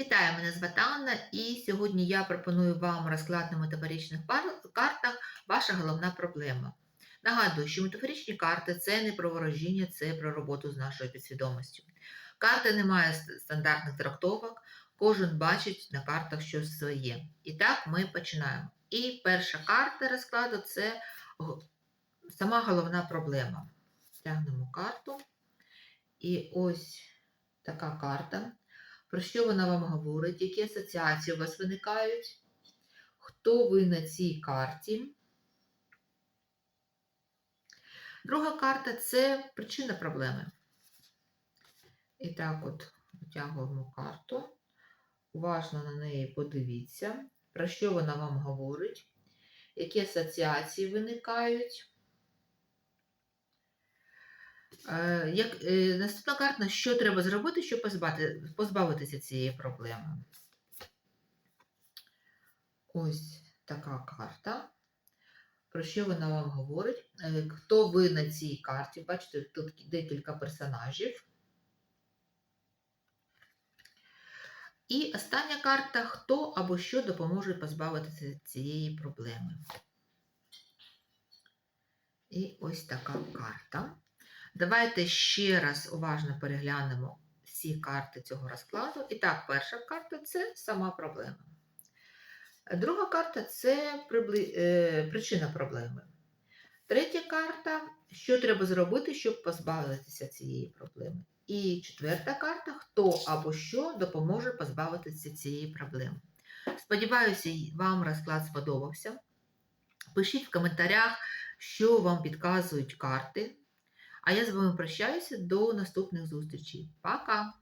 Вітаю, мене звати Анна, і сьогодні я пропоную вам розклад на метафоричних картах ваша головна проблема. Нагадую, що метафоричні карти це не про ворожіння, це про роботу з нашою підсвідомістю. Карти не мають стандартних трактовок, кожен бачить на картах щось своє. І так ми починаємо. І перша карта розкладу це сама головна проблема. Тягнемо карту. І ось така карта. Про що вона вам говорить? Які асоціації у вас виникають? Хто ви на цій карті? Друга карта це причина проблеми. І так от витягуємо карту. Уважно на неї подивіться, про що вона вам говорить, які асоціації виникають. Е, Як, е, наступна карта, що треба зробити, щоб позбати, позбавитися цієї проблеми? Ось така карта. Про що вона вам говорить? Е, Хто ви на цій карті? Бачите, тут декілька персонажів. І остання карта хто або що допоможе позбавитися цієї проблеми. І ось така карта. Давайте ще раз уважно переглянемо всі карти цього розкладу. І так, перша карта це сама проблема. Друга карта це е, причина проблеми. Третя карта що треба зробити, щоб позбавитися цієї проблеми. І четверта карта хто або що допоможе позбавитися цієї проблеми. Сподіваюся, вам розклад сподобався. Пишіть в коментарях, що вам підказують карти. А я з вами прощаюся до наступних зустрічей. Пока!